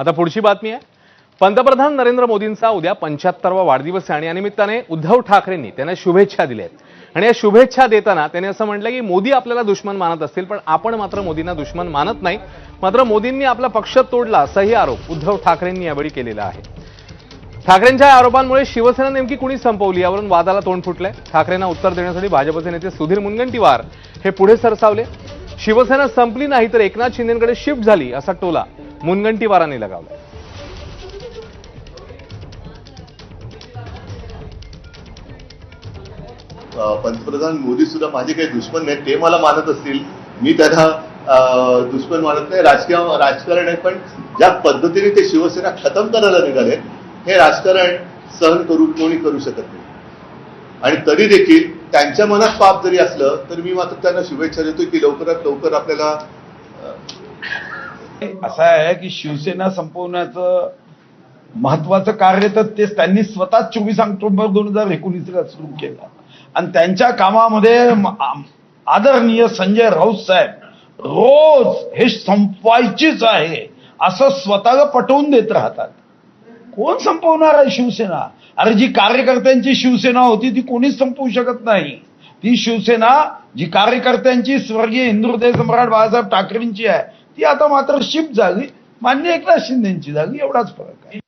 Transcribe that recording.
आता पुढची बातमी आहे. पंतप्रधान नरेंद्र मोदींचा उद्या पंच्याहत्तरवा वाढदिवस आहे आणि या निमित्ताने उद्धव ठाकरेंनी त्यांना शुभेच्छा दिल्या आहेत. आणि या शुभेच्छा देताना त्यांनी असं म्हटलं की मोदी आपल्याला दुश्मन मानत असतील पण आपण मात्र मोदींना दुश्मन मानत नाही. मात्र मोदींनी आपला पक्ष तोडला असाही आरोप उद्धव ठाकरेंनी यावेळी केलेला आहे. ठाकरेंच्या आरोपांमुळे शिवसेना नेमकी कुणी संपवली यावरून वादाला तोंड फुटलंय. ठाकरेंना उत्तर देण्यासाठी भाजपचे नेते सुधीर मुनगंटीवार हे पुढे सरसावले. शिवसेना संपली नाही तर एकनाथ शिंदेकडे शिफ्ट झाली असा टोला मुनगंटीवारांनी लगावला पंतप्रधान मोदी सुद्धा माझे काही दुश्मन नाहीत ते मला मानत असतील. मी त्यांना दुश्मन मानत नाही. राजकीय राजकारण आहे पण ज्या पद्धतीने ते शिवसेना खतम करायला निघाले हे राजकारण सहन करू कोणी करू शकत नाही. आणि तरी देखील त्यांच्या मनात पाप जरी असलं तर मी मात्र त्यांना शुभेच्छा देतो की लवकरात लवकर आपल्याला असं आहे की शिवसेना संपवण्याचं महत्वाचं कार्य तर तेच त्यांनी स्वतः चोवीस ऑक्टोबर दोन हजार एकोणीसला सुरू केलं. आणि त्यांच्या कामामध्ये आदरणीय संजय राऊत साहेब रोज हे संपवायचीच आहे असं स्वतःला पटवून देत राहतात. कोण संपवणार आहे शिवसेना? अरे जी कार्यकर्त्यांची शिवसेना होती ती कोणीच संपवू शकत नाही. ती शिवसेना जी कार्यकर्त्यांची स्वर्गीय हिंदुहृदय सम्राट बाळासाहेब ठाकरेंची आहे ती आता मात्र शिफ्ट झाली. मान्य एकनाथ शिंदेची झाली. एवढाच फरक आहे.